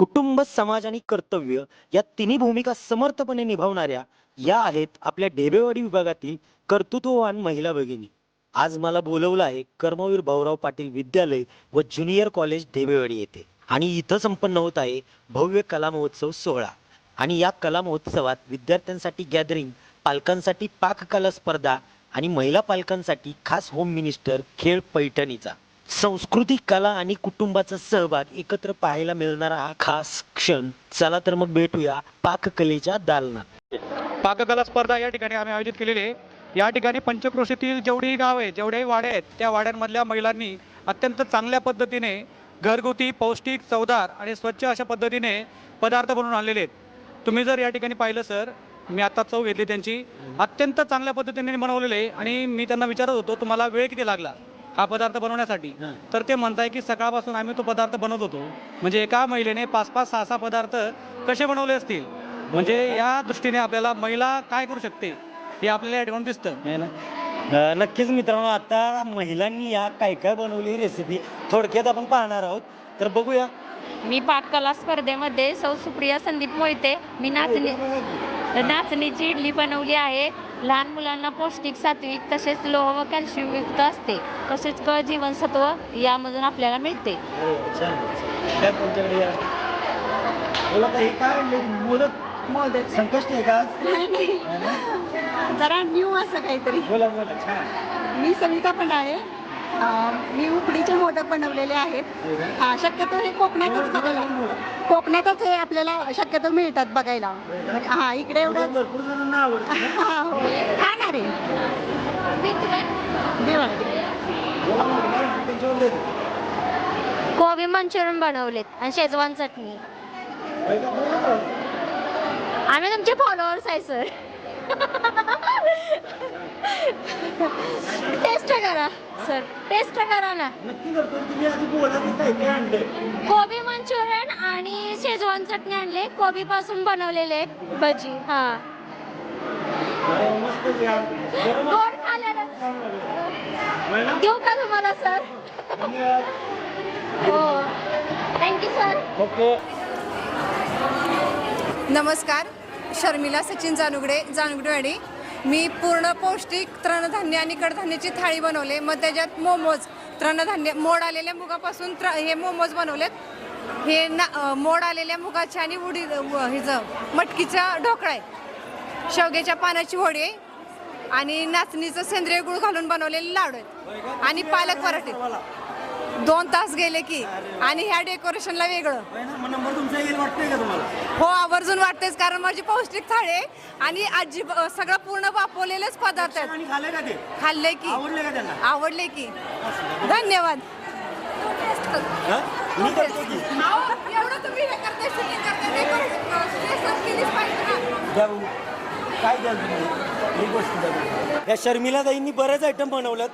कुटुंब समाज आणि कर्तव्य या तिन्ही भूमिका समर्थपणे निभावणाऱ्या या आहेत आपल्या ढेबेवाडी विभागातील कर्तृत्ववान महिला भगिनी. आज मला बोलवलं आहे कर्मवीर भाऊराव पाटील विद्यालय व ज्युनियर कॉलेज ढेबेवाडी येथे. आणि इथं संपन्न होत आहे भव्य कला महोत्सव सोहळा. आणि या कला महोत्सवात विद्यार्थ्यांसाठी गॅदरिंग पालकांसाठी पाककला स्पर्धा आणि महिला पालकांसाठी खास होम मिनिस्टर खेळ पैठणीचा. संस्कृती कला आणि कुटुंबाचा सहभाग एकत्र पाहायला मिळणारा हा खास क्षण. चला तर मग भेटूया पाककलेच्या दालनात. पाककला स्पर्धा या ठिकाणी आम्ही आयोजित केलेली आहे. या ठिकाणी पंचक्रोशीतील जेवढी गाव आहे जेवढ्याही वाड्या आहेत त्या वाड्यांमधल्या महिलांनी अत्यंत चांगल्या पद्धतीने घरगुती पौष्टिक चवदार आणि स्वच्छ अशा पद्धतीने पदार्थ बनवून आणलेले आहेत. तुम्ही जर या ठिकाणी पाहिलं सर मी आता चव घेतली त्यांची. अत्यंत चांगल्या पद्धतीने बनवलेले आहे आणि मी त्यांना विचारत होतो तुम्हाला वेळ किती लागला? हा पदार्थ बनवण्यासाठी. तर ते म्हणताय की सकाळपासून आम्ही तो पदार्थ बनवत होतो. म्हणजे एका महिलेने पाच पाच सहा सहा पदार्थ कसे बनवले असतील? म्हणजे या दृष्टीने आपल्याला महिला काय करू शकते हे आपल्याला या ठिकाणी दिसतं. नक्कीच मित्रांनो आता महिलांनी या काय काय बनवली रेसिपी थोडक्यात आपण पाहणार आहोत. तर बघूया. मी पाककला स्पर्धेमध्ये सौ सुप्रिया संदीप मोहिते. मी नाचणी नाचणीची इडली बनवली आहे. लहान मुलांना पौष्टिक सात्विक तसेच लोह व कॅल्शियम युक्त असते. तसेच क जीवनसत्व यामधून आपल्याला मिळते. हो, संकष्ट आहे का? जरा न्यू असं काहीतरी. बोला बोला. मी सविता पण आहे मी उकडीचे मोदक बनवलेले आहेत. हा शक्यतो हे कोकणातच बघायला कोकणातच हे आपल्याला शक्यतो मिळतात बघायला. म्हणजे हा इकडे एवढं हा हो. खाणार आहे. कोबी मंचुरियन बनवलेत आणि शेजवान चटणी. आम्ही तुमचे फॉलोअर्स आहे सर टेस्ट करा. सर टेस्ट करा ना. नक्की करतो तुम्ही. आधी बोला की काय काय आणलंय. कोबी मंचुरियन आणि शेजवान चटणी आणले. कोबी पासून बनवलेले भजी. हा. गोड खाल्यानं आहे. देऊ का तुम्हाला सर हो. Thank you sir okay. नमस्कार. शर्मिला सचिन जानुगडे जानुगडेवाडी. मी पूर्ण पौष्टिक तृणधान्य आणि कडधान्याची थाळी बनवले. मग त्याच्यात मोमोज तृणधान्य मोड आलेल्या मुगापासून त्र हे मोमोज बनवलेत. हे ना मोड आलेल्या मुगाचे आणि उडी हिचं मटकीचा ढोकळा आहे. शेवग्याच्या पानाची होडी आहे. आणि नाचणीचं सेंद्रिय गुळ घालून बनवलेले लाडू आहेत. आणि पालक पराठे दोन तास गेले की. आणि ह्या डेकोरेशनला वेगळं. मग नंबर तुमचा येईल वाटतंय का तुम्हाला हो आवर्जून वाटतेच कारण माझी पौष्टिक थाळी आहे. आणि आजी सगळं पूर्ण वापरलेलेच पदार्थ आहेत. आणि खाल्ले का ते? खाल्ले की. आवडले का त्यांना? आवडले की. धन्यवाद. हा? मी करतो की. एवढं तुम्ही हे करताय, shooting करताय, ते करू- ते सब केलीच पाहिजे ना. द्या बघू. काय द्याल तुम्ही? एक गोष्ट द्या. या शर्मिला ताईंनी बरेच आयटम बनवलेत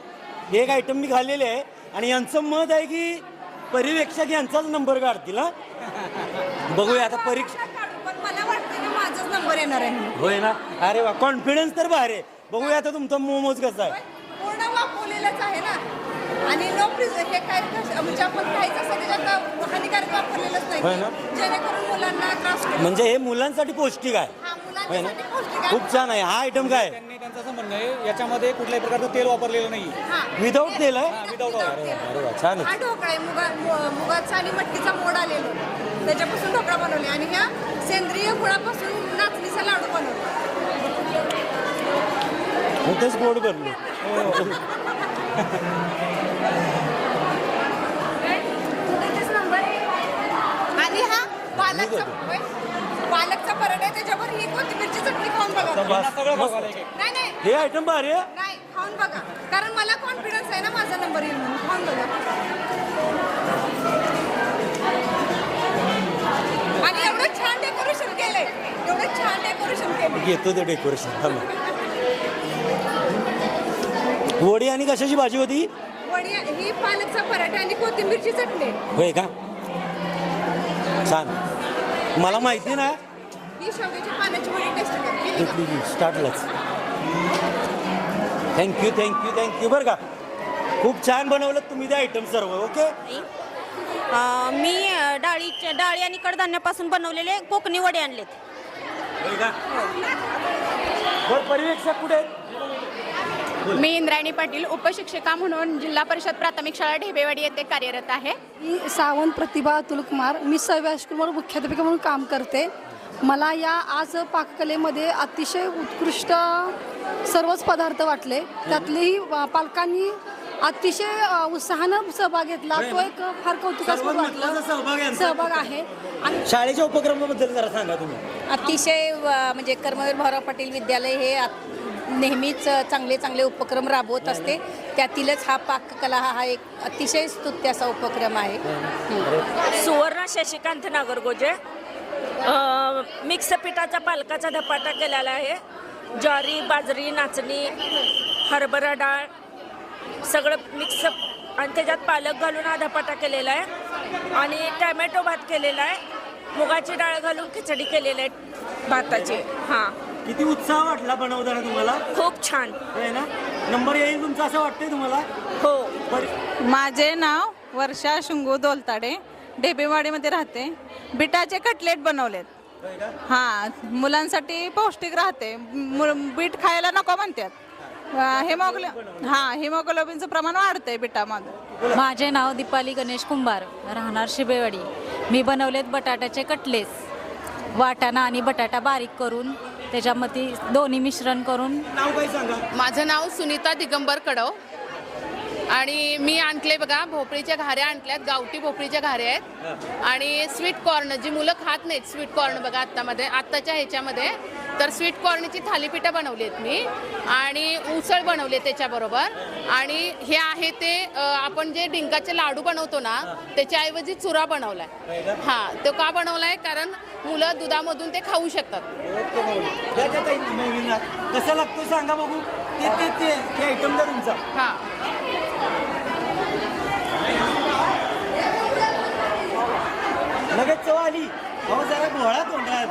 एक आयटम मी खाल्लेले आहे. आणि यांचं मत आहे की पर्यवेक्षक यांचाच नंबर काढतील हा? बघूया आता परीक्षा काढू, पण मला वाटतं ना माझाच नंबर येणार आहे म्हणून. होय ना? अरे वा कॉन्फिडन्स तर बाहेर आहे. बघूया आता तुमचा मोमोज कसा आहे. पूर्ण वापरलेलंच आहे ना? आणि नो प्रिझ हे काय कश- म्हणजे आपण खायचं असं त्याच्यात हानिकारक वापरलेलंच होय ना? नाही जेणेकरून मुलांना त्रास होईल. म्हणजे हे मुलांसाठी पौष्टिक आहे. हा, होय ना? मुलांसाठी पौष्टिक आहे. खूप छान आहे. हा आयटम काय त्यांनी त्यांचं असं म्हणणं आहे. याच्यामध्ये कुठल्याही प्रकारचं तेल वापरलेलं नाही हा. विदाऊट तेल आहे. अरे वा छान हा ढोकळा आहे मुगा मु- मुगाचा आणि मटकीचा मोड आलेलो. त्याच्यापासून ढोकळा बनवले. आणि ह्या सेंद्रिय गुळापासून नाचणीचा लाडू बनवले. होतेच पोट भरलं आणि हा पालकचा होय? पालकचा पराठा आहे. त्याच्यावर ही कोथिंबीरची चटणी खाऊन बघा. सगळं. बघायला नाही. नाही हे आयटम भारी आहे. खाऊन बघा. कारण मला कॉन्फिडन्स आहे ना माझा नंबर येईल म्हणून खाऊन बघा. आणि एवढं छान डेकोरेशन केलंय. एवढं छान डेकोरेशन केलंय. घेतो ते डेकोरेशन थांबा वडी आणि कशाची भाजी होती? वडी ही पालकचा पराठा आणि कोथिंबीरची चटणी. होय का? छान. मला माहिती ना. ही शेवग्याच्या पानाची वडी टेस्ट केली स्टार्टलाच थँक्यू थँक्यू थँक्यू बरं का? खूप छान बनवलं तुम्ही ते आयटम सर्व ओके अ, मी अ, डाळीच्या डाळी आणि कडधान्यापासून बनवलेले कोकणी वडे आणलेत. बरं परिवेक्षक कुठे आहेत? मी इंद्रायणी पाटील उपशिक्षिका म्हणून जिल्हा परिषद प्राथमिक शाळा ढेबेवाडी येथे कार्यरत आहे. मी सावंत प्रतिभा अतुल कुमार मी सहाव्या हायस्कूलवर मुख्याध्यापिका म्हणून काम करते. मला या आज पाककलेमध्ये अतिशय उत्कृष्ट सर्वच पदार्थ वाटले. त्यातलेही पालकांनी अतिशय उत्साहानं सहभाग घेतला. तो एक फार कौतुकास्पद वाटला. सहभाग आहे. आणि शाळेच्या उपक्रमाबद्दल जरा सांगा तुम्ही. अतिशय म्हणजे कर्मवीर भाऊराव पाटील विद्यालय हे आत- नेहमीच चांगले चांगले उपक्रम राबवत असते. त्यातीलच हा पाककला हा हा एक अतिशय स्तुत्य असा उपक्रम आहे. सुवर्ण शशिकांत नागरगोजे. अ, मिक्स पिठाच्या पालकाचा धपाटा केलेला आहे. ज्वारी बाजरी नाचणी हरभरा डाळ सगळं मिक्स आणि त्याच्यात पालक घालून हा धपाटा केलेला आहे. आणि टॅमॅटो भात केलेला आहे. मुगाची डाळ घालून खिचडी केलेली आहे भाताची. हां. किती उत्साह वाटला बनवताना तुम्हाला? खूप छान. आहे ना? नंबर येईल तुमचा असं वाटतंय तुम्हाला? हो. परि- माझे नाव वर्षा शुंगू दोलताडे. डेबेवाडीमध्ये राहते. बिटाचे कटलेट बनवलेत? हां मुलांसाठी पौष्टिक राहते. मु- बीट खायला नको म्हणतात. हेमोग्लो हां हिमोग्लोबिनचं प्रमाण वाढतंय बिटामध्ये माझे नाव दीपाली गणेश कुंभार राहणार शिबेवाडी. मी बनवलेत बटाट्याचे कटलेस. वाटाणा आणि बटाटा बारीक करून त्याच्यामध्ये दोन्ही मिश्रण करून. नाव काय सांगा? माझं नाव सुनीता दिगंबर कडव. आणि मी आणले बघा भोपळीच्या घाऱ्या आणल्यात गावठी भोपळीच्या घाऱ्या आहेत. आणि स्वीट कॉर्न जी मुलं खात नाहीत स्वीट कॉर्न बघा आत्तामध्ये आत्ताच्या ह्याच्यामध्ये तर स्वीट कॉर्नची थालीपीठं बनवली आहेत मी. आणि उसळ बनवली त्याच्याबरोबर. आणि हे आहे ते आपण जे डिंकाचे लाडू बनवतो ना त्याच्याऐवजी चुरा बनवलाय. हां तो का बनवलाय? कारण मुलं दुधामधून ते खाऊ शकतात. कसं लागतो सांगा बघू? ते आयटम तुमचा हां. चव आली अहो जरा घोळा तोंडात.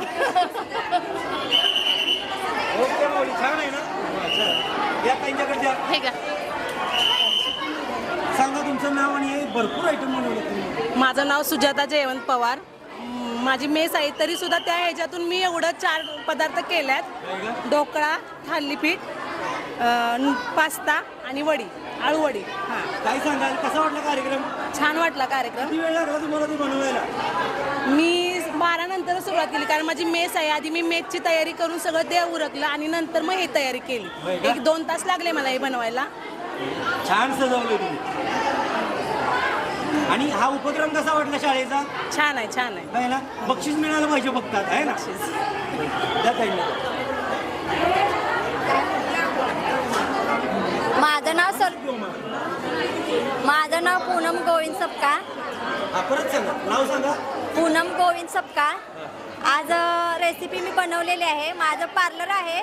ओके माऊली छान आहे ना? हा, छान. द्या हे का सांगा तुमचं नाव आणि हे भरपूर आयटम बनवले तुम्ही. माझं नाव सुजाता जयवंत पवार. म, माझी मेस आहे तरी सुद्धा त्या ह्याच्यातून मी एवढं चार पदार्थ केल्यात. ढोकळा थालीपीठ पास्ता आणि वडी आळूवडी हां. काय सांगाल? कसा वाटला कार्यक्रम? छान वाटला कार्यक्रम. किती वेळ लागला तुम्हाला ते बनवायला? मी बारा नंतर सुरुवात केली कारण माझी मेस आहे. आधी मी मेसची तयारी करून सगळं ते उरकलं आणि नंतर मग हे तयारी होय केली का? एक दोन तास लागले मला हे बनवायला. छान सजवलं तुम्ही. आणि हा उपक्रम कसा वाटला शाळेचा? छान आहे छान आहे. ना? बक्षीस मिळालं पाहिजे बघतात आहे ना? ताईंना माझं नाव सर माझं नाव पूनम गोविंद सपका. हा परत सांगा. नाव सांगा. पूनम गोविंद सपका. आज रेसिपी मी बनवलेली आहे. माझं पार्लर आहे.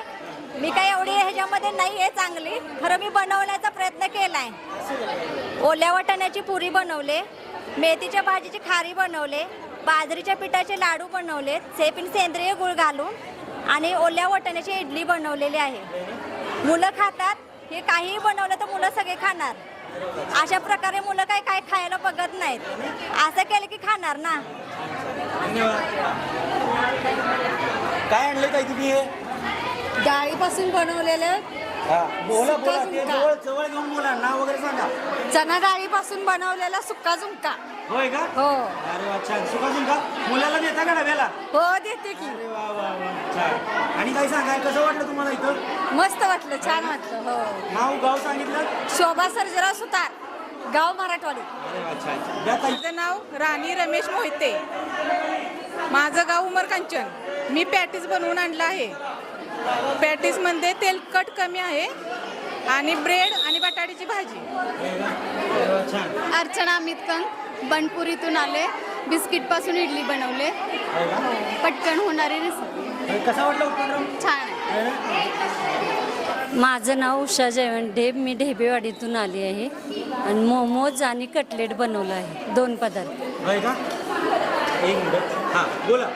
मी काय एवढी ह्याच्यामध्ये नाही आहे चांगली. खरं मी बनवण्याचा प्रयत्न केला आहे ओल्या वाटाण्याची पुरी बनवले. मेथीच्या भाजीची खारी बनवले. बाजरीच्या पिठाचे लाडू बनवले. सेपिन सेंद्रिय गुळ घालून. आणि ओल्या वाटाण्याची इडली बनवलेली आहे. मुलं खातात. हे काहीही बनवलं तर मुलं सगळे खाणार. अशा प्रकारे मुलं काय काय खायला बघत नाहीत. असं केलं की खाणार ना. काय आणले ताई तुम्ही हे? डाळीपासून बनवलेले बोला बोला ते झुणका. जवळ जवळ घेऊन बोला नाव वगैरे सांगा. चना डाळीपासून बनवलेला सुक्का झुणका. होय का? हो. अरे वा छान. सुखासून का मुलाला देता का डब्याला? हो देते की. अरे वा वा वा छान. आणि काय सांगाय कसं वाटलं तुम्हाला इथं? मस्त वाटलं छान वाटलं हो. नाव गाव सांगितलं? शोभा सर्जेराव सुतार गाव मराठवाडी. अरे वा छान. छान द्या ताई. माझं नाव राणी रमेश मोहिते. माझं गाव उमर कांचन मी पॅटीस बनवून आणलं आहे. पॅटीसमध्ये तेलकट कमी आहे आणि ब्रेड आणि बटाट्याची भाजी. अर्चना अमित कंग बनपुरीतून आले. बिस्किटपासून इडली बनवले. होय का? पटकन होणारी रेसिपी हे कसा वाटला उपक्रम? छान आहे. है? माझं नाव उषा जयवंत ढेब. मी ढेबेवाडीतून आली आहे. आणि मोमोज आणि कटलेट बनवलं आहे. दोन पदार्थ. हा बोला.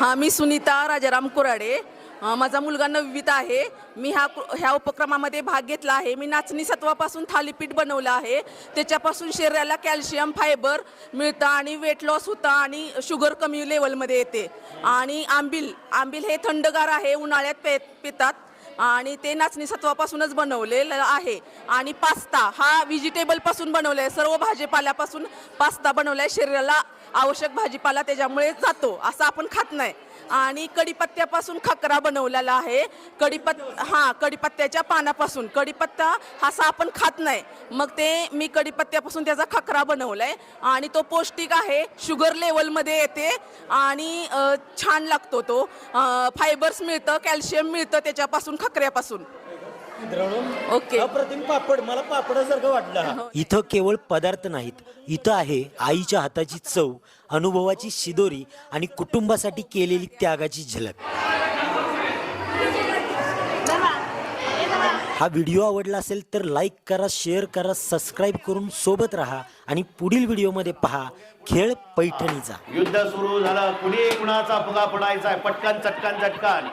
हां मी सुनीता राजाराम कुराडे. माझा मुलगा नववीत आहे. मी ह्या ह्या उपक्रमामध्ये भाग घेतला आहे. मी नाचणी सत्वापासून थालीपीठ बनवलं आहे. त्याच्यापासून शरीराला कॅल्शियम फायबर मिळतं आणि वेट लॉस होतं आणि शुगर कमी लेवलमध्ये येते. आणि आंबील आंबील हे थंडगार आहे उन्हाळ्यात पे पितात. आणि ते नाचणी सत्वापासूनच बनवलेलं आहे. आणि पास्ता हा व्हेजिटेबलपासून बनवला आहे सर्व भाजीपाल्यापासून पास्ता बनवला आहे शरीराला आवश्यक भाजीपाला त्याच्यामुळे जातो. असं आपण खात नाही. आणि कढीपत्त्यापासून खकरा बनवलेला आहे. कडीपत् हां कढीपत्त्याच्या पानापासून. कढीपत्ता हा असा आपण खात नाही. मग ते मी कढीपत्त्यापासून त्याचा खकरा बनवला आहे आणि तो पौष्टिक आहे. शुगर लेवलमध्ये येते. आणि छान लागतो तो. फायबर्स मिळतं कॅल्शियम मिळतं त्याच्यापासून खकऱ्यापासून. ओके. अप्रतिम पापड मला पापडासारखं वाटलं हा. इथं केवळ पदार्थ नाहीत. इथं आहे आईच्या हाताची चव अनुभवाची शिदोरी आणि कुटुंबासाठी केलेली त्यागाची झलक. हा व्हिडिओ आवडला असेल तर लाईक करा शेअर करा सबस्क्राईब करून सोबत राहा आणि पुढील व्हिडिओमध्ये पहा खेळ पैठणीचा. युद्ध सुरू झालं. कुणी कुणाचा फुगा पडायचा पटकन चटकन चटकन.